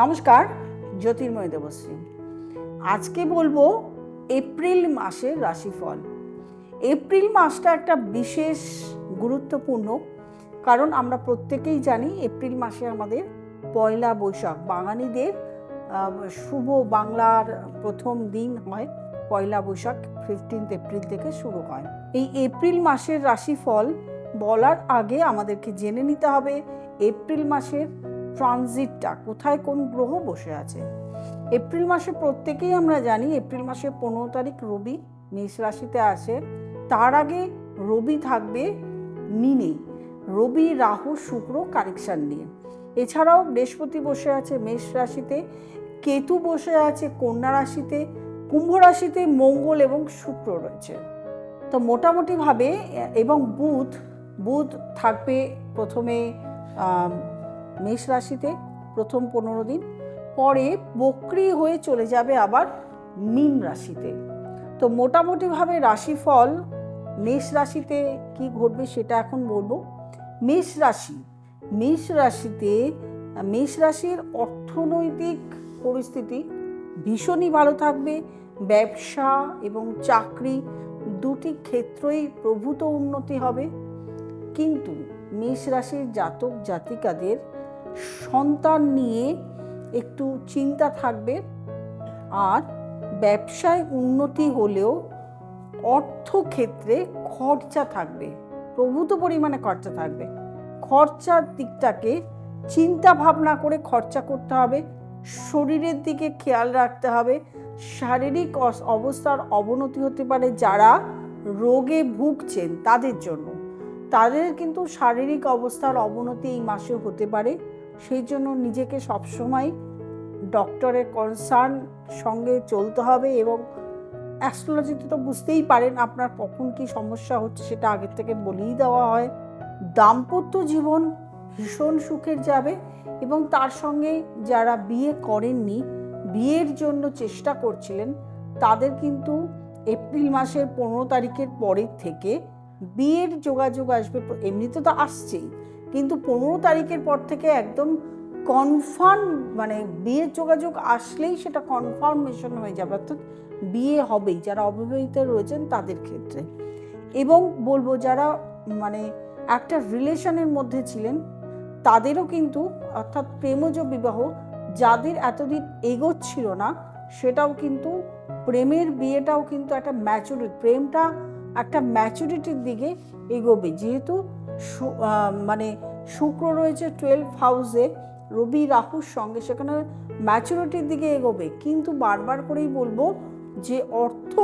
নমস্কার, জ্যোতির্ময় দেবশ্রী। আজকে বলব এপ্রিল মাসের রাশিফল। এপ্রিল মাসটা একটা বিশেষ গুরুত্বপূর্ণ, কারণ আমরা প্রত্যেকেই জানি এপ্রিল মাসে আমাদের পয়লা বৈশাখ, বাঙালিদের শুভ বাংলার প্রথম দিন হয়, পয়লা বৈশাখ ফিফটিন্থ এপ্রিল থেকে শুরু হয়। এই এপ্রিল মাসের রাশিফল বলার আগে আমাদেরকে জেনে নিতে হবে, এপ্রিল মাসের ট্রানজিটটা, কোথায় কোন গ্রহ বসে আছে? এপ্রিল মাসে প্রত্যেকেই আমরা জানি, এপ্রিল মাসে পনেরো তারিখ রবি, মেষ রাশিতে আছে। তার আগে রবি থাকবে মিনে, রবি, রাহু, শুক্র কানেকশান নিয়ে। এছাড়াও বৃহস্পতি বসে আছে মেষ রাশিতে, কেতু বসে আছে কন্যা রাশিতে, কুম্ভ রাশিতে মঙ্গল এবং শুক্র রয়েছে। তো মোটামুটিভাবে এবং বুধ বুধ থাকবে প্রথমে মেষ রাশিতে প্রথম পনেরো দিন, পরে বক্রি হয়ে চলে যাবে আবার মীন রাশিতে। তো মোটামুটিভাবে রাশিফল মেষ রাশিতে কি ঘটবে সেটা এখন বলব। মেষ রাশি, মেষ রাশিতে, মেষ রাশির অর্থনৈতিক পরিস্থিতি ভীষণই ভালো থাকবে। ব্যবসা এবং চাকরি দুটি ক্ষেত্রই প্রভূত উন্নতি হবে। কিন্তু মেষ রাশির জাতক জাতিকাদের সন্তান নিয়ে একটু চিন্তা থাকবে। আর ব্যবসায় উন্নতি হলেও অর্থক্ষেত্রে খরচা থাকবে, প্রভূত পরিমাণে খরচা থাকবে। খরচার দিকটাকে চিন্তা ভাবনা করে খরচা করতে হবে, শরীরের দিকে খেয়াল রাখতে হবে, শারীরিক অবস্থার অবনতি হতে পারে যারা রোগে ভুগছেন তাদের জন্য। তাদের কিন্তু শারীরিক অবস্থার অবনতি এই মাসে হতে পারে। সেই জন্য নিজেকে সবসময় ডক্টরের কনসার্ন সঙ্গে চলতে হবে এবং অ্যাস্ট্রোলজিতে তো বুঝতেই পারেন আপনার কখন কি সমস্যা হচ্ছে সেটা আগের থেকে বলেই দেওয়া হয়। দাম্পত্য জীবন ভীষণ সুখের যাবে এবং তার সঙ্গে যারা বিয়ে করেননি, বিয়ের জন্য চেষ্টা করছিলেন, তাদের কিন্তু এপ্রিল মাসের পনেরো তারিখের পরের থেকে বিয়ের যোগাযোগ আসবে এমনিতে তো আসছেই। কিন্তু পনেরো তারিখের পর থেকে একদম কনফার্ম মানে বিয়ের যোগাযোগ আসলেই সেটা কনফার্মেশন হয়ে যাবে, অর্থাৎ বিয়ে হবেই। যারা অবিবাহিত রয়েছেন তাদের ক্ষেত্রে। এবং বলব যারা মানে একটা রিলেশনের মধ্যে ছিলেন, তাদেরও কিন্তু, অর্থাৎ প্রেমজ বিবাহ যাদের এতদিন এগোচ্ছিল না, সেটাও কিন্তু, প্রেমের বিয়েটাও কিন্তু একটা ম্যাচুরিটি প্রেমটা একটা ম্যাচুরিটির দিকে এগোবে। যেহেতু মানে শুক্র রয়েছে টুয়েলভ হাউসে রবি রাহুর সঙ্গে, সেখানে ম্যাচুরিটির দিকে এগোবে। কিন্তু বারবার করেই বলব যে অর্থ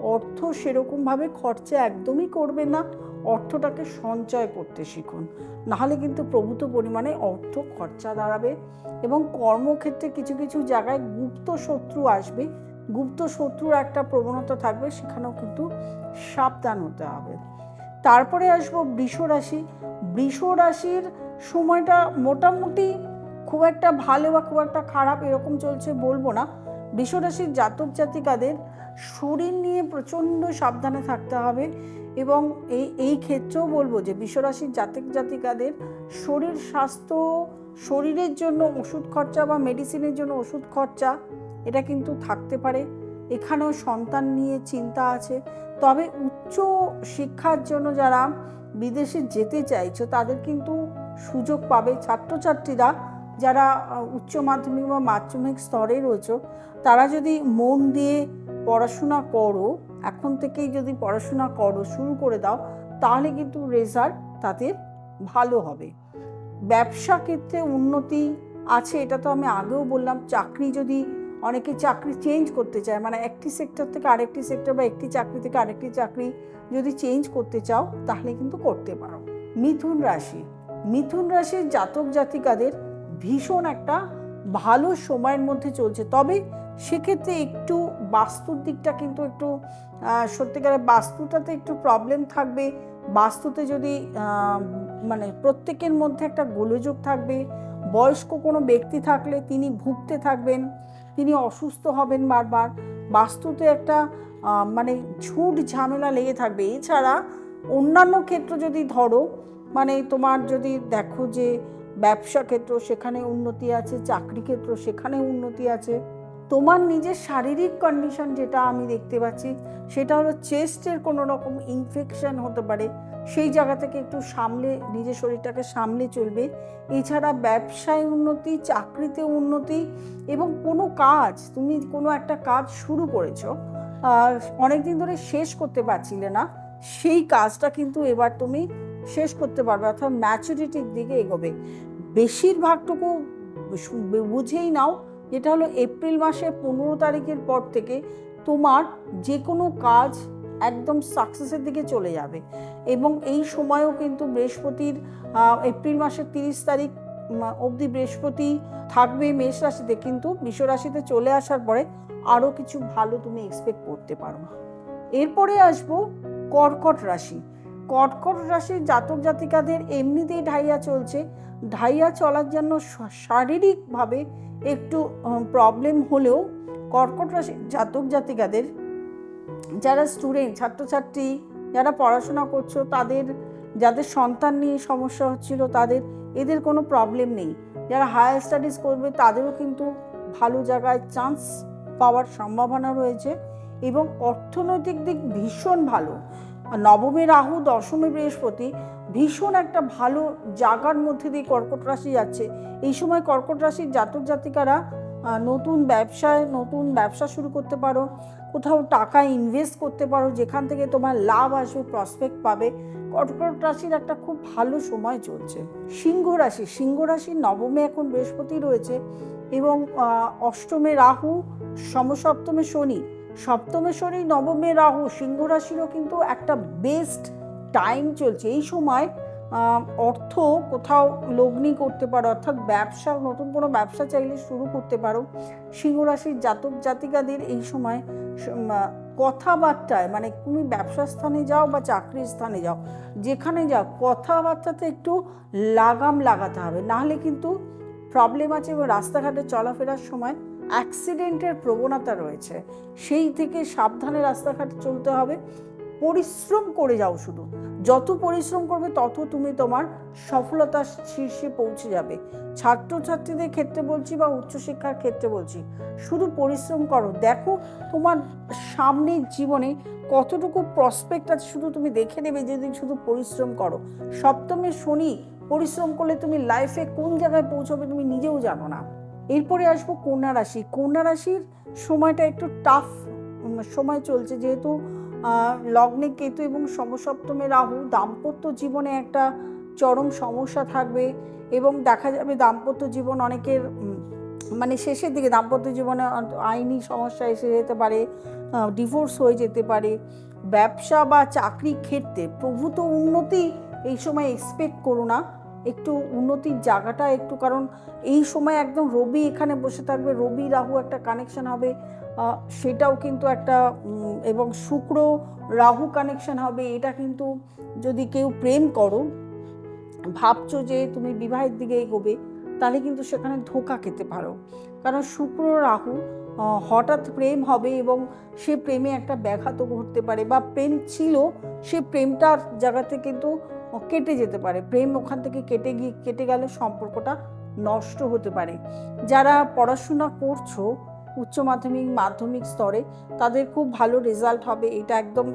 অর্থ সেরকমভাবে খরচা একদমই করবে না। অর্থটাকে সঞ্চয় করতে শিখুন। নাহলে কিন্তু প্রভূত পরিমাণে অর্থ খরচা দাঁড়াবে এবং কর্মক্ষেত্রে কিছু কিছু জায়গায় গুপ্ত শত্রু আসবে। গুপ্ত শত্রুর একটা প্রবণতা থাকবে, সেখানেও কিন্তু সাবধান হতে হবে। তারপরে আসব বৃষ রাশি। বৃষ রাশির সময়টা মোটামুটি খুব একটা ভালো বা খুব একটা খারাপ এরকম চলছে বলব না। বৃষ রাশির জাতক জাতিকাদের শরীর নিয়ে প্রচণ্ড সাবধানে থাকতে হবে এবং এই এই ক্ষেত্রেও বলব যে বিশ্বরাশির জাতক জাতিকাদের শরীর স্বাস্থ্য, শরীরের জন্য ওষুধ খরচা বা মেডিসিনের জন্য ওষুধ খরচা এটা কিন্তু থাকতে পারে। এখানেও সন্তান নিয়ে চিন্তা আছে। তবে উচ্চ শিক্ষার জন্য যারা বিদেশে যেতে চাইছো, তাদের কিন্তু সুযোগ পাবে ছাত্রছাত্রীরা যারা উচ্চ মাধ্যমিক বা মাধ্যমিক স্তরে রয়েছে, তারা যদি মন দিয়ে পড়াশোনা করো, এখন থেকেই যদি পড়াশোনা করো, শুরু করে দাও, তাহলে কিন্তু রেজাল্ট তাদের ভালো হবে। ব্যবসা ক্ষেত্রে উন্নতি আছে, এটা তো আমি আগেও বললাম, চাকরি যদি অনেকে চাকরি চেঞ্জ করতে চায়। মানে একটি সেক্টর থেকে আরেকটি সেক্টর বা একটি চাকরি থেকে আরেকটি চাকরি যদি চেঞ্জ করতে চাও, তাহলে কিন্তু করতে পারো। মিথুন রাশি। মিথুন রাশির জাতক জাতিকাদের ভীষণ একটা ভালো সময়ের মধ্যে চলছে। তবে সেক্ষেত্রে একটু বাস্তুর দিকটা কিন্তু একটু সত্যিকারের বাস্তুটাতে একটু প্রবলেম থাকবে। বাস্তুতে যদি মানে প্রত্যেকের মধ্যে একটা গোলযোগ থাকবে। বয়স্ক কোনো ব্যক্তি থাকলে তিনি ভুগতে থাকবেন। তিনি অসুস্থ হবেন বারবার। বাস্তুতে একটা মানে ঝুট ঝামেলা লেগে থাকবে। এছাড়া অন্যান্য ক্ষেত্র যদি ধরো মানে তোমার যদি দেখো যে ব্যবসা ক্ষেত্র সেখানে উন্নতি আছে, চাকরি ক্ষেত্র সেখানে উন্নতি আছে, তোমার নিজের শারীরিক কন্ডিশন যেটা আমি দেখতে পাচ্ছি, সেটা হলো চেস্টের কোনো রকম ইনফেকশন হতে পারে সেই জায়গা থেকে একটু সামলে, নিজের শরীরটাকে সামলে চলবে। এছাড়া ব্যবসায় উন্নতি, চাকরিতে উন্নতি এবং কোনো কাজ, তুমি কোনো একটা কাজ শুরু করেছ অনেক দিন ধরে শেষ করতে পারছিলে না, সেই কাজটা কিন্তু এবার তুমি শেষ করতে পারবে, অর্থাৎ ম্যাচুরিটির দিকে এগোবে। বেশিরভাগটুকু বুঝেই নাও, যেটা হলো এপ্রিল মাসের পনেরো তারিখের পর থেকে তোমার যে কোনো কাজ একদম সাকসেসের দিকে চলে যাবে। এবং এই সময়ও কিন্তু বৃহস্পতির এপ্রিল মাসের তিরিশ তারিখ অবধি বৃহস্পতি থাকবে মেষ রাশিতে। কিন্তু বৃষ রাশিতে চলে আসার পরে আরও কিছু ভালো তুমি এক্সপেক্ট করতে পারো। এরপরে আসব কর্কট রাশি। কর্কট রাশির জাতক জাতিকাদের এমনিতেই ঢাইয়া চলছে। ঢাইয়া চলার জন্য শারীরিকভাবে একটু প্রবলেম হলেও কর্কট রাশির জাতক জাতিকাদের যারা স্টুডেন্ট ছাত্রছাত্রী, যারা পড়াশোনা করছ, তাদের, যাদের সন্তান নিয়ে সমস্যা হচ্ছিল, তাদের, এদের কোনো প্রবলেম নেই। যারা হায়ার স্টাডিজ করবে, তাদেরও কিন্তু ভালো জায়গায় চান্স পাওয়ার সম্ভাবনা রয়েছে এবং অর্থনৈতিক দিক ভীষণ ভালো। নবমে রাহু, দশমে বৃহস্পতি ভীষণ একটা ভালো জায়গার মধ্যে দিয়ে কর্কট রাশি যাচ্ছে। এই সময় কর্কট রাশির জাতক জাতিকারা নতুন ব্যবসায়, নতুন ব্যবসা শুরু করতে পারো। কোথাও টাকা ইনভেস্ট করতে পারো, যেখান থেকে তোমার লাভ আসবে প্রসপেক্ট পাবে। কর্কট রাশির একটা খুব ভালো সময় চলছে। সিংহ রাশি সিংহ রাশির নবমে এখন বৃহস্পতি রয়েছে এবং অষ্টমে রাহু, সমসপ্তমে শনি। সপ্তমে শনি, নবমে রাহু সিংহ রাশিরও কিন্তু একটা বেস্ট টাইম চলছে। এই সময় অর্থ কোথাও লগ্নি করতে পারো, অর্থাৎ ব্যবসা, নতুন কোনো ব্যবসা চাইলে শুরু করতে পারো। সিংহ রাশির জাতক জাতিকাদের এই সময় কথাবার্তায় মানে তুমি ব্যবসা স্থানে যাও বা চাকরির স্থানে যাও, যেখানে যাও, কথাবার্তাতে একটু লাগাম লাগাতে হবে। নাহলে কিন্তু প্রবলেম আছে এবং রাস্তাঘাটে চলাফেরার সময় অ্যাক্সিডেন্টের প্রবণতা রয়েছে। সেই থেকে সাবধানে রাস্তাঘাটে চলতে হবে। পরিশ্রম করে যাও শুধু। যত পরিশ্রম করবে, তত তুমি তোমার সফলতার শীর্ষে পৌঁছে যাবে। ছাত্রছাত্রীদের ক্ষেত্রে বলছি বা উচ্চশিক্ষার ক্ষেত্রে বলছি, শুধু পরিশ্রম করো। দেখো তোমার সামনের জীবনে কতটুকু প্রসপেক্ট আছে, শুধু তুমি দেখে নেবে যদি শুধু পরিশ্রম করো। সপ্তমে শনি, পরিশ্রম করলে তুমি লাইফে কোন জায়গায় পৌঁছবে তুমি নিজেও জানো না। এরপরে আসব কন্যা রাশি। কন্যা রাশির সময়টা একটু টাফ সময় চলছে যেহেতু লগ্নে কেতু এবং সমসপ্তমে রাহু দাম্পত্য জীবনে একটা চরম সমস্যা থাকবে এবং দেখা যাবে দাম্পত্য জীবন অনেকের মানে শেষের দিকে দাম্পত্য জীবনে আইনি সমস্যা এসে যেতে পারে ডিভোর্স হয়ে যেতে পারে। ব্যবসা বা চাকরি ক্ষেত্রে প্রভূত উন্নতি এই সময় এক্সপেক্ট করো না। একটু উন্নতির জায়গাটা একটু, কারণ এই সময় একদম রবি এখানে বসে থাকবে, রবি রাহু একটা কানেকশন হবে। সেটাও কিন্তু একটা এবং শুক্র রাহু কানেকশন হবে, এটা কিন্তু যদি কেউ প্রেম করো, ভাবছ যে তুমি বিবাহের দিকে এগোবে, তাহলে কিন্তু সেখানে ধোকা খেতে পারো। কারণ শুক্র রাহু হঠাৎ প্রেম হবে এবং সে প্রেমে একটা ব্যাঘাতও ঘটতে পারে বা প্রেম ছিল, সে প্রেমটার জায়গাতে কিন্তু কেটে যেতে পারে। প্রেম ওখান থেকে কেটে গিয়ে, কেটে গেলে সম্পর্কটা নষ্ট হতে পারে। যারা পড়াশোনা করছ উচ্চ মাধ্যমিক মাধ্যমিক স্তরে তাদের খুব ভালো রেজাল্ট হবে, এটা একদম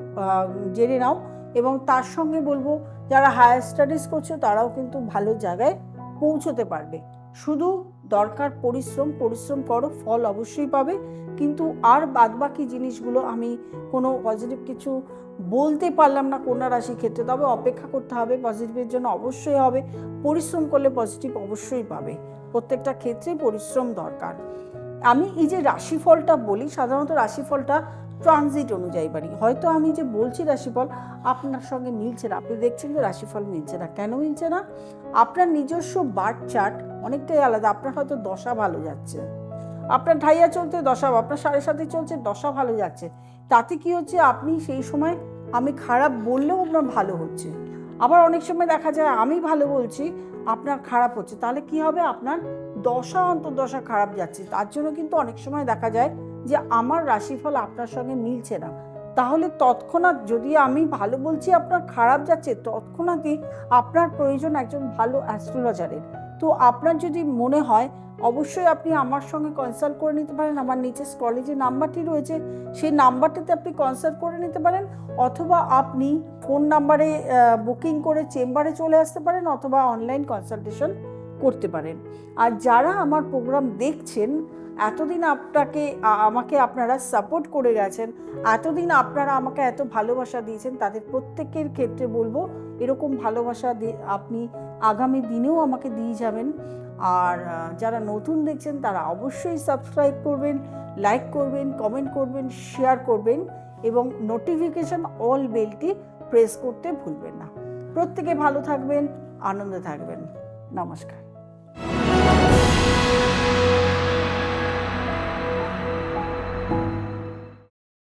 জেনে নাও। এবং তার সঙ্গে বলব, যারা হায়ার স্টাডিজ করছ, তারাও কিন্তু ভালো জায়গায় পৌঁছতে পারবে। শুধু দরকার পরিশ্রম পরিশ্রম করো, ফল অবশ্যই পাবে। কিন্তু আর বাদবাকি জিনিসগুলো আমি কোনো পজিটিভ কিছু বলতে পারলাম না কন্যা রাশির ক্ষেত্রে। তবে অপেক্ষা করতে হবে পজিটিভের জন্য অবশ্যই হবে। পরিশ্রম করলে পজিটিভ অবশ্যই পাবে। প্রত্যেকটা ক্ষেত্রে পরিশ্রম দরকার। আমি এই যে রাশিফলটা বলি, সাধারণত রাশিফলটা ট্রানজিট অনুযায়ী বাড়ি। হয়তো আমি যে বলছি রাশিফল, আপনার সঙ্গে মিলছে না। আপনি দেখছেন যে রাশিফল মিলছে না। কেন মিলছে না? আপনার নিজস্ব বার্থ চার্ট অনেকটাই আলাদা। আপনার হয়তো দশা ভালো যাচ্ছে। আপনার ঢাইয়া চলতে দশা আপনার সাড়ে সাথে চলছে, দশা ভালো যাচ্ছে। তাতে কি হচ্ছে? আপনি সেই সময় আমি খারাপ বললেও আপনার ভালো হচ্ছে। আবার অনেক সময় দেখা যায়, আমি ভালো বলছি, আপনার খারাপ হচ্ছে। তাহলে কি হবে? আপনার দশা অন্তর্দশা খারাপ যাচ্ছে, তার জন্য কিন্তু অনেক সময় দেখা যায় যে আমার রাশিফল আপনার সঙ্গে মিলছে না। তাহলে তৎক্ষণাৎ যদি আমি ভালো বলছি আপনার খারাপ যাচ্ছে, তৎক্ষণাৎই আপনার প্রয়োজন একজন ভালো অ্যাস্ট্রোলজারের তো আপনার যদি মনে হয়, অবশ্যই আপনি আমার সঙ্গে কনসাল্ট করে নিতে পারেন। আমার নিচে স্কলে যে নাম্বারটি রয়েছে, সেই নাম্বারটিতে আপনি কনসাল্ট করে নিতে পারেন। অথবা আপনি ফোন নাম্বারে বুকিং করে চেম্বারে চলে আসতে পারেন, অথবা অনলাইন কনসালটেশন করতে পারেন। আর যারা আমার প্রোগ্রাম দেখছেন, এতদিন আপনাকে আমাকে আপনারা সাপোর্ট করে গেছেন, এতদিন আপনারা আমাকে এত ভালোবাসা দিয়েছেন, তাদের প্রত্যেকের ক্ষেত্রে বলব, এরকম ভালোবাসা আপনি আগামী দিনেও আমাকে দিয়ে যাবেন। আর যারা নতুন দেখছেন, তারা অবশ্যই সাবস্ক্রাইব করবেন লাইক করবেন কমেন্ট করবেন শেয়ার করবেন এবং নোটিফিকেশন অল বেলটি প্রেস করতে ভুলবেন না। প্রত্যেকে ভালো থাকবেন, আনন্দে থাকবেন। নমস্কার।